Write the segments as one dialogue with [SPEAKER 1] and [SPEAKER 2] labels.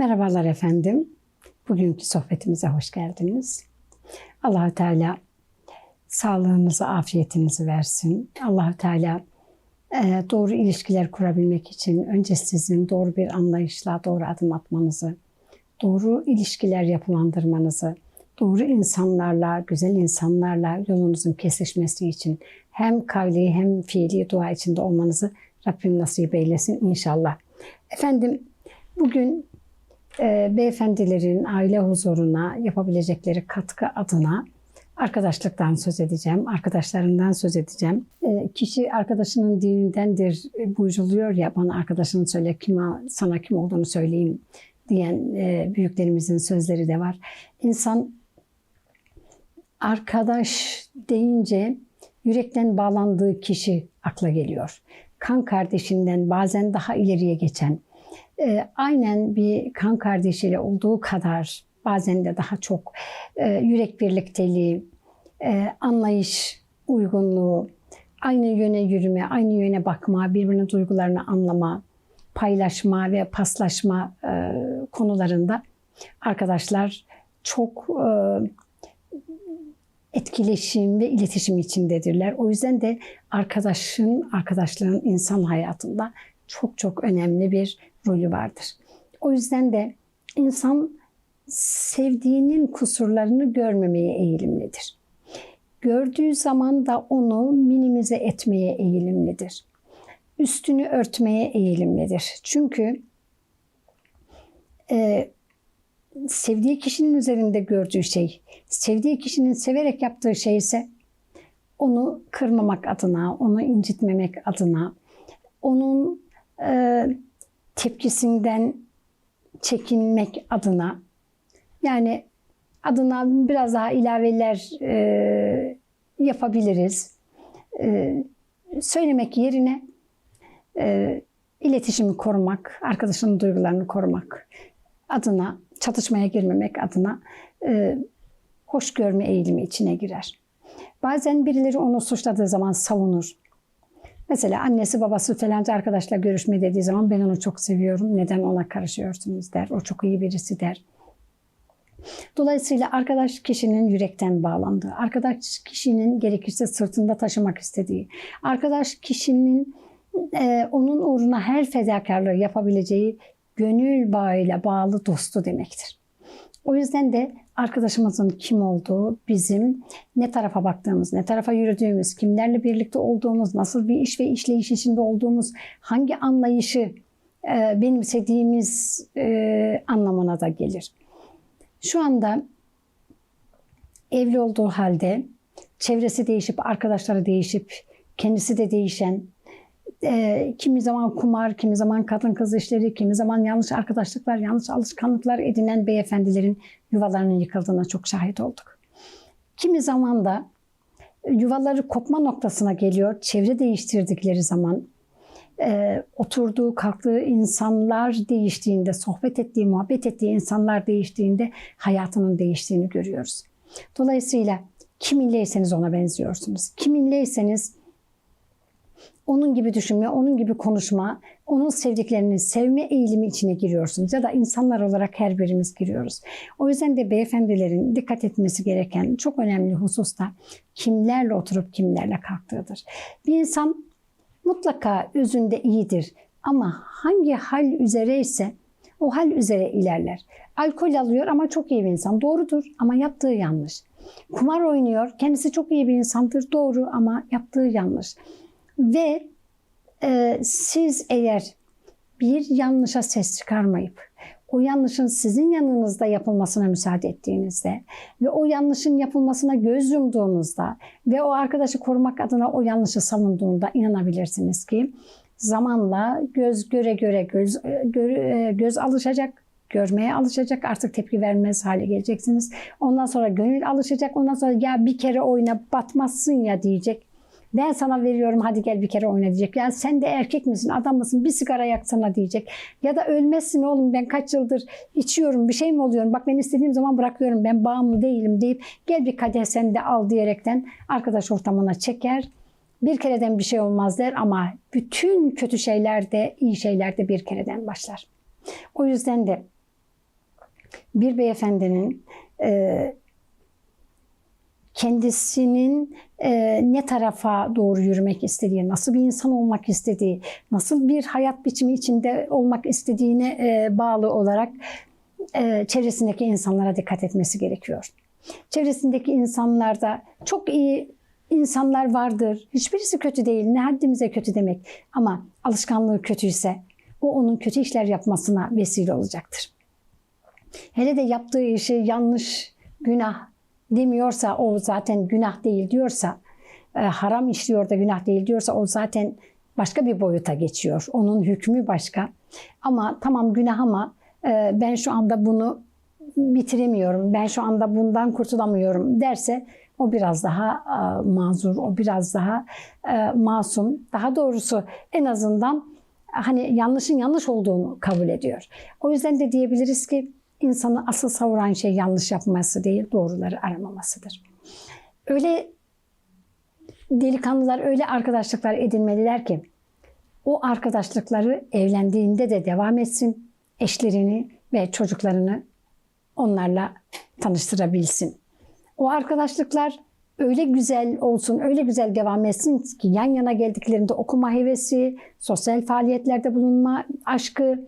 [SPEAKER 1] Merhabalar efendim. Bugünkü sohbetimize hoş geldiniz. Allahü Teala sağlığınızı, afiyetinizi versin. Allahü Teala e, doğru ilişkiler kurabilmek için önce sizin doğru bir anlayışla doğru adım atmanızı, doğru ilişkiler yapılandırmanızı, doğru insanlarla, güzel insanlarla yolunuzun kesişmesi için hem kavli hem fiili dua içinde olmanızı Rabbim nasip eylesin inşallah. Efendim bugün beyefendilerin aile huzuruna yapabilecekleri katkı adına arkadaşlıktan söz edeceğim, arkadaşlarından söz edeceğim. E, kişi arkadaşının dinidendir buyruluyor ya, bana arkadaşını söyle, kime, sana kim olduğunu söyleyeyim diyen e, büyüklerimizin sözleri de var. İnsan arkadaş deyince yürekten bağlandığı kişi akla geliyor. Kan kardeşinden bazen daha ileriye geçen, e, aynen bir kan kardeşiyle olduğu kadar bazen de daha çok e, yürek birlikteliği, e, anlayış uygunluğu, aynı yöne yürüme, aynı yöne bakma, birbirinin duygularını anlama, paylaşma ve paslaşma e, konularında arkadaşlar çok e, etkileşim ve iletişim içindedirler. O yüzden de arkadaşın, arkadaşlığın insan hayatında çok çok önemli bir rolü vardır. O yüzden de insan sevdiğinin kusurlarını görmemeye eğilimlidir. Gördüğü zaman da onu minimize etmeye eğilimlidir. Üstünü örtmeye eğilimlidir. Çünkü e, sevdiği kişinin üzerinde gördüğü şey, sevdiği kişinin severek yaptığı şey ise onu kırmamak adına, onu incitmemek adına, onun e, tepkisinden çekinmek adına yani adına biraz daha ilaveler e, yapabiliriz. E, söylemek yerine e, iletişimi korumak, arkadaşının duygularını korumak adına, çatışmaya girmemek adına e, hoş görme eğilimi içine girer. Bazen birileri onu suçladığı zaman savunur. Mesela annesi babası falanca arkadaşla görüşme dediği zaman ben onu çok seviyorum. Neden ona karışıyorsunuz der. O çok iyi birisi der. Dolayısıyla arkadaş kişinin yürekten bağlandığı, arkadaş kişinin gerekirse sırtında taşımak istediği, arkadaş kişinin e, onun uğruna her fedakarlığı yapabileceği gönül bağıyla bağlı dostu demektir. O yüzden de arkadaşımızın kim olduğu, bizim ne tarafa baktığımız, ne tarafa yürüdüğümüz, kimlerle birlikte olduğumuz, nasıl bir iş ve işleyiş içinde olduğumuz, hangi anlayışı e, benimsediğimiz e, anlamına da gelir. Şu anda evli olduğu halde çevresi değişip, arkadaşları değişip, kendisi de değişen, e, kimi zaman kumar, kimi zaman kadın kız işleri, kimi zaman yanlış arkadaşlıklar, yanlış alışkanlıklar edinen beyefendilerin yuvalarının yıkıldığına çok şahit olduk. Kimi zaman da yuvaları kopma noktasına geliyor. Çevre değiştirdikleri zaman e, oturduğu, kalktığı insanlar değiştiğinde, sohbet ettiği, muhabbet ettiği insanlar değiştiğinde hayatının değiştiğini görüyoruz. Dolayısıyla kiminleyseniz ona benziyorsunuz. Kiminleyseniz onun gibi düşünme, onun gibi konuşma, onun sevdiklerini sevme eğilimi içine giriyorsunuz. Ya da insanlar olarak her birimiz giriyoruz. O yüzden de beyefendilerin dikkat etmesi gereken çok önemli husus da kimlerle oturup kimlerle kalktığıdır. Bir insan mutlaka özünde iyidir ama hangi hal üzere ise o hal üzere ilerler. Alkol alıyor ama çok iyi bir insan. Doğrudur ama yaptığı yanlış. Kumar oynuyor. Kendisi çok iyi bir insandır. Doğru ama yaptığı yanlış. Ve e, siz eğer bir yanlışa ses çıkarmayıp o yanlışın sizin yanınızda yapılmasına müsaade ettiğinizde ve o yanlışın yapılmasına göz yumduğunuzda ve o arkadaşı korumak adına o yanlışı savunduğunda inanabilirsiniz ki zamanla göz göre göre göz göz, göz alışacak, görmeye alışacak, artık tepki vermez hale geleceksiniz. Ondan sonra gönül alışacak, ondan sonra ya bir kere oyna batmazsın ya diyecek. Ben sana veriyorum hadi gel bir kere oyna diyecek. Yani sen de erkek misin adam mısın bir sigara yaksana diyecek. Ya da ölmezsin oğlum ben kaç yıldır içiyorum bir şey mi oluyorum. Bak ben istediğim zaman bırakıyorum ben bağımlı değilim deyip gel bir kadeh sen de al diyerekten arkadaş ortamına çeker. Bir kereden bir şey olmaz der ama bütün kötü şeyler de iyi şeyler de bir kereden başlar. O yüzden de bir beyefendinin e, kendisinin e, ne tarafa doğru yürümek istediği, nasıl bir insan olmak istediği, nasıl bir hayat biçimi içinde olmak istediğine e, bağlı olarak e, çevresindeki insanlara dikkat etmesi gerekiyor. Çevresindeki insanlarda çok iyi insanlar vardır. Hiçbirisi kötü değil. Ne haddimize kötü demek. Ama alışkanlığı kötüyse o onun kötü işler yapmasına vesile olacaktır. Hele de yaptığı işi yanlış, günah demiyorsa o zaten günah değil diyorsa, e, haram işliyor da günah değil diyorsa o zaten başka bir boyuta geçiyor. Onun hükmü başka. Ama tamam günah ama e, ben şu anda bunu bitiremiyorum, ben şu anda bundan kurtulamıyorum derse o biraz daha e, mazur, o biraz daha e, masum. Daha doğrusu en azından hani yanlışın yanlış olduğunu kabul ediyor. O yüzden de diyebiliriz ki insanı asıl savuran şey yanlış yapması değil, doğruları aramamasıdır. Öyle delikanlılar öyle arkadaşlıklar edinmeliler ki o arkadaşlıkları evlendiğinde de devam etsin. Eşlerini ve çocuklarını onlarla tanıştırabilsin. O arkadaşlıklar öyle güzel olsun, öyle güzel devam etsin ki yan yana geldiklerinde okuma hevesi, sosyal faaliyetlerde bulunma aşkı,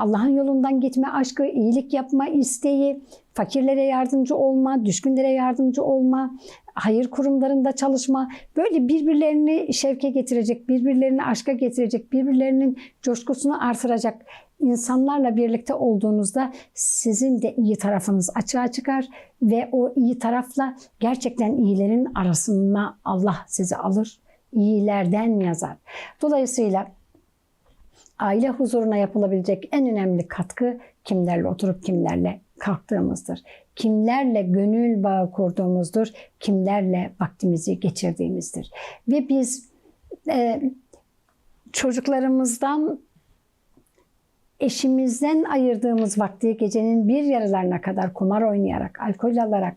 [SPEAKER 1] Allah'ın yolundan gitme aşkı, iyilik yapma isteği, fakirlere yardımcı olma, düşkünlere yardımcı olma, hayır kurumlarında çalışma, böyle birbirlerini şevke getirecek, birbirlerini aşka getirecek, birbirlerinin coşkusunu artıracak insanlarla birlikte olduğunuzda sizin de iyi tarafınız açığa çıkar ve o iyi tarafla gerçekten iyilerin arasına Allah sizi alır, iyilerden yazar. Dolayısıyla aile huzuruna yapılabilecek en önemli katkı kimlerle oturup kimlerle kalktığımızdır. Kimlerle gönül bağı kurduğumuzdur, kimlerle vaktimizi geçirdiğimizdir. Ve biz e, çocuklarımızdan eşimizden ayırdığımız vakti gecenin bir yarılarına kadar kumar oynayarak, alkol alarak,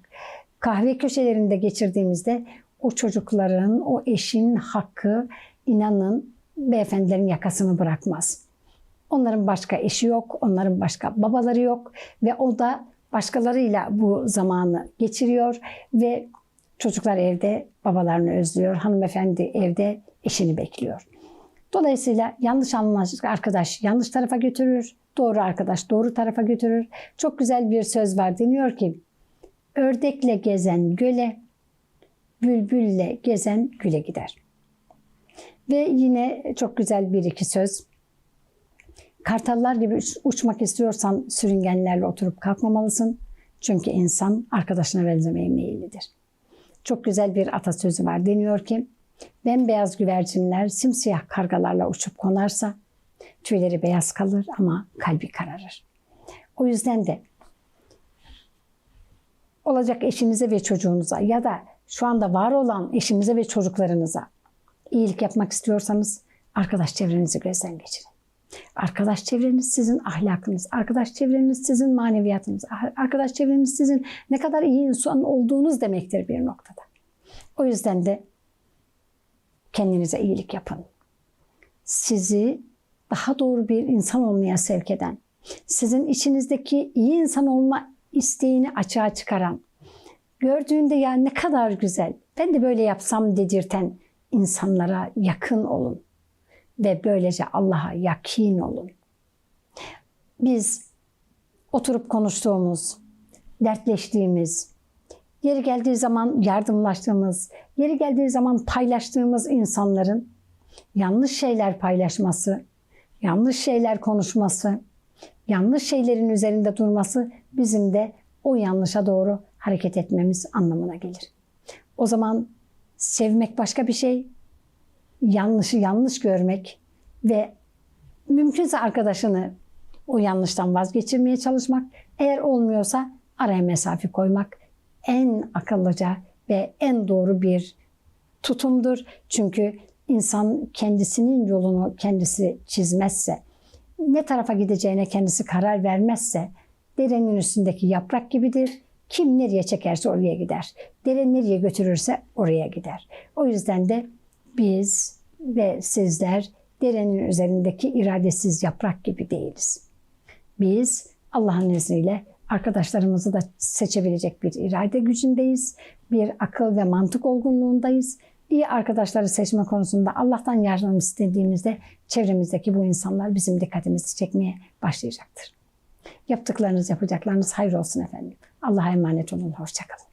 [SPEAKER 1] kahve köşelerinde geçirdiğimizde o çocukların, o eşin hakkı inanın beyefendilerin yakasını bırakmaz. Onların başka eşi yok, onların başka babaları yok ve o da başkalarıyla bu zamanı geçiriyor ve çocuklar evde babalarını özlüyor, hanımefendi evde eşini bekliyor. Dolayısıyla yanlış anlaşılmış arkadaş yanlış tarafa götürür, doğru arkadaş doğru tarafa götürür. Çok güzel bir söz var deniyor ki, ördekle gezen göle, bülbülle gezen güle gider. Ve yine çok güzel bir iki söz. Kartallar gibi uçmak istiyorsan sürüngenlerle oturup kalkmamalısın. Çünkü insan arkadaşına benzemeye meyillidir. Çok güzel bir atasözü var. Deniyor ki, bembeyaz güvercinler simsiyah kargalarla uçup konarsa tüyleri beyaz kalır ama kalbi kararır. O yüzden de olacak eşinize ve çocuğunuza ya da şu anda var olan eşinize ve çocuklarınıza iyilik yapmak istiyorsanız arkadaş çevrenizi gözden geçirin. Arkadaş çevreniz sizin ahlakınız, arkadaş çevreniz sizin maneviyatınız, arkadaş çevreniz sizin ne kadar iyi insan olduğunuz demektir bir noktada. O yüzden de kendinize iyilik yapın. Sizi daha doğru bir insan olmaya sevk eden, sizin içinizdeki iyi insan olma isteğini açığa çıkaran, gördüğünde ya ne kadar güzel, ben de böyle yapsam dedirten insanlara yakın olun ve böylece Allah'a yakin olun. Biz oturup konuştuğumuz, dertleştiğimiz, yeri geldiği zaman yardımlaştığımız, yeri geldiği zaman paylaştığımız insanların yanlış şeyler paylaşması, yanlış şeyler konuşması, yanlış şeylerin üzerinde durması bizim de o yanlışa doğru hareket etmemiz anlamına gelir. O zaman sevmek başka bir şey, yanlışı yanlış görmek ve mümkünse arkadaşını o yanlıştan vazgeçirmeye çalışmak, eğer olmuyorsa araya mesafe koymak en akıllıca ve en doğru bir tutumdur. Çünkü insan kendisinin yolunu kendisi çizmezse, ne tarafa gideceğine kendisi karar vermezse derenin üstündeki yaprak gibidir. Kim nereye çekerse oraya gider. Dere nereye götürürse oraya gider. O yüzden de biz ve sizler derenin üzerindeki iradesiz yaprak gibi değiliz. Biz Allah'ın izniyle arkadaşlarımızı da seçebilecek bir irade gücündeyiz. Bir akıl ve mantık olgunluğundayız. İyi arkadaşları seçme konusunda Allah'tan yardım istediğimizde çevremizdeki bu insanlar bizim dikkatimizi çekmeye başlayacaktır. Yaptıklarınız, yapacaklarınız hayır olsun efendim. Allah'a emanet olun. Hoşçakalın.